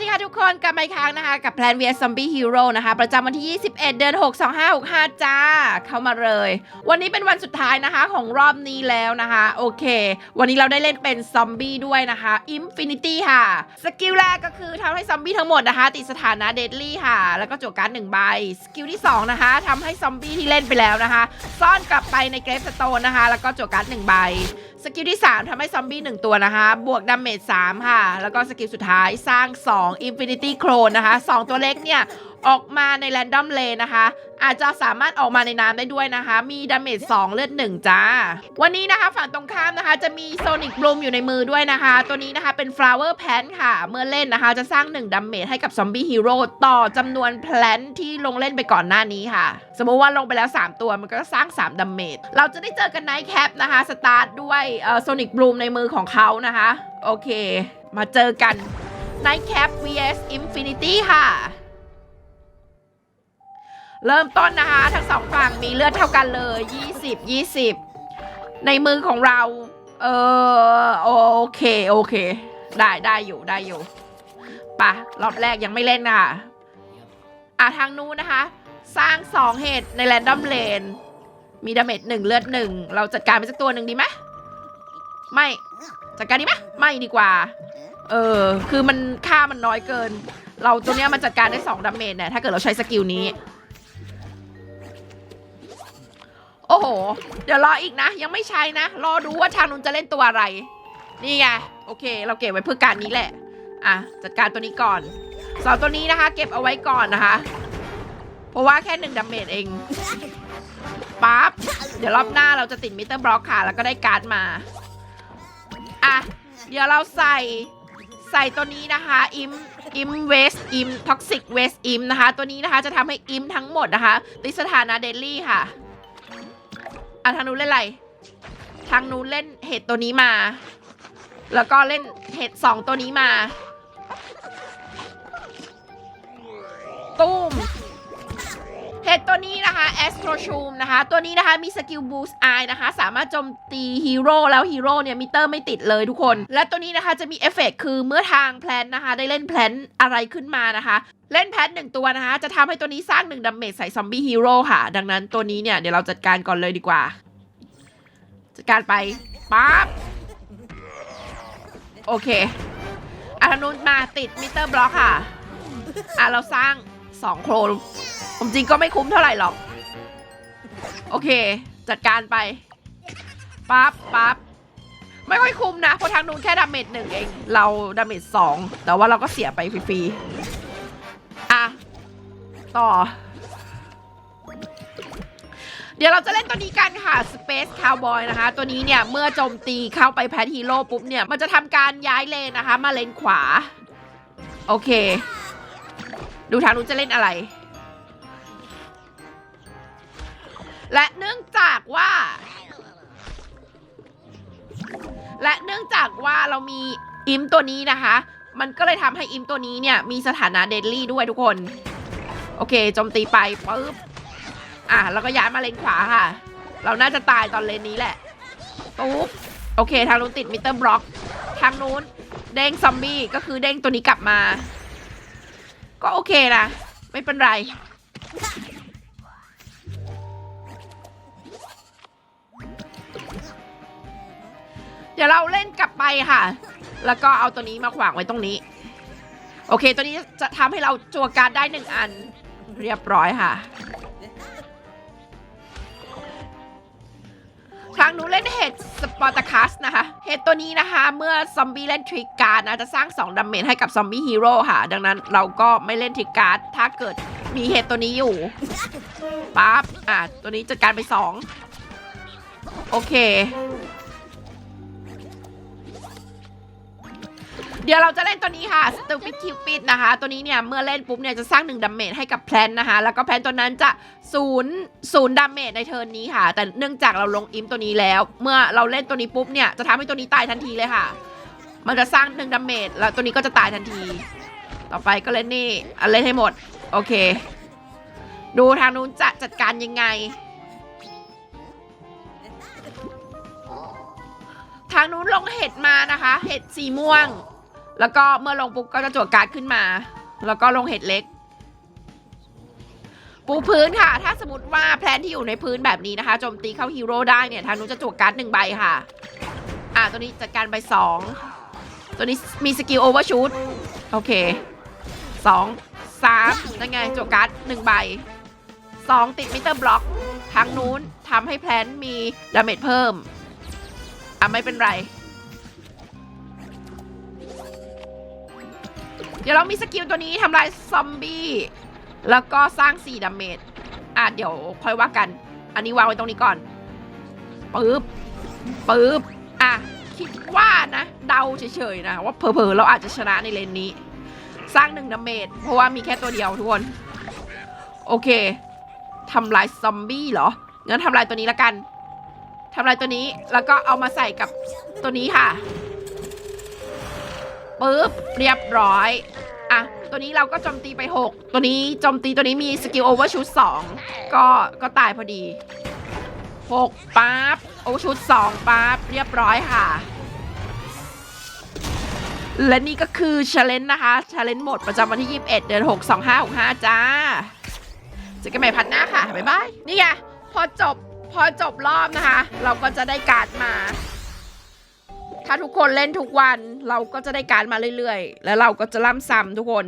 ดีค่ะทุกคนกลับมาอีกครั้งนะคะ กับแพลน vs Zombie Hero นะคะ ประจำวันที่ 21 เดือน 6 2565 จ้า เข้ามาเลย วันนี้เป็นวันสุดท้ายนะคะของรอบนี้แล้วนะคะ โอเค วันนี้เราได้เล่นเป็นซอมบี้ด้วยนะคะ Infinity ค่ะ สกิลแรกก็คือทำให้ซอมบี้ทั้งหมดนะคะ ติดสถานะเดดลี่ค่ะ แล้วก็จวการ์ดหนึ่งใบ สกิลที่ 2 นะคะทำให้ซอมบี้ที่เล่นไปแล้วนะคะ ซ่อนกลับไปในเกรฟสโตนนะคะ แล้วก็จวกการ์ดหนึ่งใบ สกิลที่ 3ทำให้ซอมบี้ 1 ตัวนะคะ บวกดาเมจ3ค่ะ แล้วก็สกิลสุดท้ายสร้าง 2 Infinity Clone นะคะ 2 ตัวเล็กเนี่ย ออกมาใน Random Lane นะคะ อาจจะสามารถออกมาในน้ำได้ด้วยนะคะ มีดาเมจ2เลือด1จ้า วันนี้นะคะฝั่งตรงข้ามนะคะ จะมี Sonic Bloom อยู่ในมือด้วยนะคะ ตัวนี้นะคะเป็น Flower Plant ค่ะ เมื่อเล่นนะคะ จะสร้าง1ดาเมจให้กับซอมบี้ฮีโร่ต่อจำนวนแพลนที่ลงเล่นไปก่อนหน้านี้ค่ะ สมมุติว่าลงไปแล้ว 3 ตัวมันก็สร้าง3ดาเมจเราจะได้เจอกันไนท์แคปนะคะสตาร์ทด้วยเอ่อ Sonic Bloom ในมือของเขานะคะ โอเค มาเจอกัน Nightcap vs Infinity ค่ะ เริ่มต้นนะคะ ทั้งสองฝั่งมีเลือดเท่ากันเลย 20 20 ในมือของเรา เออโอเคโอเค ได้ได้อยู่ได้อยู่ปะรอบแรกยังไม่เล่นนะคะอะทางนู้นนะคะ สร้างสองเหตุในแรนดอมเลนมีดาเมจหนึ่งเลือดหนึ่งเราจัดการไปสักตัวหนึ่งดีไหมไม่จัดการดีไหมไม่ดีกว่า เออ คือมันค่ามันน้อยเกิน เราตัวเนี้ยมันจัดการได้สองดาเมจเนี่ยถ้าเกิดเราใช้สกิลนี้ โอ้โห เดี๋ยวรออีกนะ ยังไม่ใช้นะ รอดูว่าทางนู้นจะเล่นตัวอะไร นี่ไง โอเค เราเก็บไว้เพื่อการนี้แหละ อะ จัดการตัวนี้ก่อนสองตัวนี้นะคะ เก็บเอาไว้ก่อนนะคะ เพราะว่าแค่หนึ่งดาเมจเองปั๊บ เดี๋ยวรอบหน้าเราจะติดมิเตอร์บล็อกค่ะ แล้วก็ได้การ์ดมา อะ เดี๋ยวเราใส่ใส่ตัวนี้นะคะ อิม อิมเวส อิม ท็อกซิกเวส อิมนะคะ ตัวนี้นะคะจะทำให้อิมทั้งหมดนะคะติดสถานะเดลี่ค่ะ ทางนู้นเล่นอะไร ทางนู้นเล่นเห็ดตัวนี้มา แล้วก็เล่นเห็ดสองตัวนี้มาตุ้มเห็ดตัวนี้นะคะ a s t r o s h o o m นะคะ ตัวนี้นะคะมีสกิล Boost Eye นะคะ สามารถโจมตีฮีโร่แล้วฮีโร่เนี่ยมิเตอร์ไม่ติดเลยทุกคน และตัวนี้นะคะจะมีเอฟเฟกต์คือเมื่อทางแพลนนะคะ ได้เล่นแพลนอะไรขึ้นมานะคะ เล่นแพทหนึ่งตัวนะคะ จะทำให้ตัวนี้สร้างหนึ่งดาเมจใส่ซอมบี้ฮีโร่ค่ะ ดังนั้นตัวนี้เนี่ยเดี๋ยวเราจัดการก่อนเลยดีกว่า จัดการไปปั๊บโอเคอาทางนุนมาติดมิเตอร์บล็อกค่ะ อะ เราสร้างสองโครนผมจริงก็ไม่คุ้มเท่าไหร่หรอก โอเค จัดการไปปั๊บปั๊บไม่ค่อยคุ้มนะ เพราะทางนู้นแค่ดาเมจหนึ่งเอง เราดาเมจสองแต่ว่าเราก็เสียไปฟรีๆ อะ ต่อ เดี๋ยวเราจะเล่นตัวนี้กันค่ะ Space Cowboy นะคะ ตัวนี้เนี่ย เมื่อโจมตีเข้าไปแพทฮีโร่ปุ๊บเนี่ย มันจะทำการย้ายเลนนะคะ มาเลนขวา โอเค ดูทางนู้นจะเล่นอะไร และเนื่องจากว่า และเนื่องจากว่าเรามีอิมตัวนี้นะคะ มันก็เลยทำให้อิมตัวนี้เนี่ย มีสถานะเดดลี่ด้วยทุกคน โอเคโจมตีไปปุ๊บ อะแล้วก็ย้ายมาเลนขวาค่ะ เราน่าจะตายตอนเลนนี้แหละปุ๊บโอเค ทางนู้นติดมิเตอร์บล็อก ทางนู้นเด้งซอมบี้ก็คือเด้งตัวนี้กลับมา ก็โอเคนะ ไม่เป็นไรเดี๋ยวเราเล่นกลับไปค่ะ แล้วก็เอาตัวนี้มาขวางไว้ตรงนี้ โอเค ตัวนี้จะทำให้เราจัวการดได้หนึ่งอัน เรียบร้อยค่ะ ครั้งหนูเล่นเฮดสปอร์ตคัสนะคะ เฮดตัวนี้นะคะ เมื่อซอมบี้เล่นทริกการ์ดนะ จะสร้าง2ดาเมจให้กับซอมบี้ฮีโร่ค่ะ ดังนั้นเราก็ไม่เล่นทริกการ์ด ถ้าเกิดมีเฮดตัวนี้อยู่ ปั๊บ อะ ตัวนี้จัดการไป 2 โอเค ดี๋ยวเราจะเล่นตัวนี้ค่ะ Stupid Cupid นะคะ ตัวนี้เนี่ยเมื่อเล่นปุ๊บเนี่ยจะสร้าง1ดาเมจให้กับแพลนนะคะ แล้วก็แพลนตัวนั้นจะศูนย์ศูนย์ดาเมจในเทิร์นนี้ค่ะ แต่เนื่องจากเราลงอิมตัวนี้แล้ว เมื่อเราเล่นตัวนี้ปุ๊บเนี่ยจะทำให้ตัวนี้ตายทันทีเลยค่ะ มันจะสร้าง1ดาเมจแล้วตัวนี้ก็จะตายทันที ต่อไปก็เล่นนี่อันเล่นให้หมด โอเค ดูทางนู้นจะจัดการยังไงทางนู้นลงเห็ดมานะคะ เห็ดสีม่วง แล้วก็เมื่อลงปุ๊บก็จะจวดการ์ดขึ้นมา แล้วก็ลงเห็ดเล็ก ปูพื้นค่ะ ถ้าสมมติว่าแพลนที่อยู่ในพื้นแบบนี้นะคะโจมตีเข้าฮีโร่ได้เนี่ยทางนู้นจะจวดการ์ดหนึ่งใบค่ะ อ่าตัวนี้จัดการใบสองตัวนี้มีสกิลโอเวอร์ชูตโอเคสองสามนั่นไงจวดการ์ดหนึ่งใบสองติดมิเตอร์บล็อกทางนู้นทำให้แพลนมีดาเมจเพิ่มอะไม่เป็นไร เดี๋ยวเรามีสกิลตัวนี้ทำลายซอมบี้แล้วก็สร้าง4ดาเมจอะเดี๋ยวค่อยว่ากัน อันนี้วางไว้ตรงนี้ก่อนปึ๊บปึ๊บอะคิดว่านะเดาเฉยๆนะว่าเพอๆเราอาจจะชนะในเลนนี้ สร้างหนึ่งดาเมจเพราะว่ามีแค่ตัวเดียวทุกคน โอเคทำลายซอมบี้เหรองั้นทำลายตัวนี้ละกันทำลายตัวนี้แล้วก็เอามาใส่กับตัวนี้ค่ะ ปึ๊บเรียบร้อยอะตัวนี้เราก็โจมตีไป 6 ตัวนี้โจมตีตัวนี้มีสกิลโอเวอร์ชูต2ก็ก็ตายพอดี 6ปั๊บโอเวอร์ชูต2ปั๊บเรียบร้อยค่ะ และนี่ก็คือช l เลน g e นะคะช l เลน g e หมดประจำวันที่ 21 เดือน 6 2 5 6 5 จ้าเจอกันใหม่พัดหน้าค่ะ บ๊ายบาย นี่ไงพอจบพอจบรอบนะคะ เราก็จะได้การ์ดมา ถ้าทุกคนเล่นทุกวันเราก็จะได้การมาเรื่อยๆ แล้วเราก็จะล่ำซ้ำทุกคน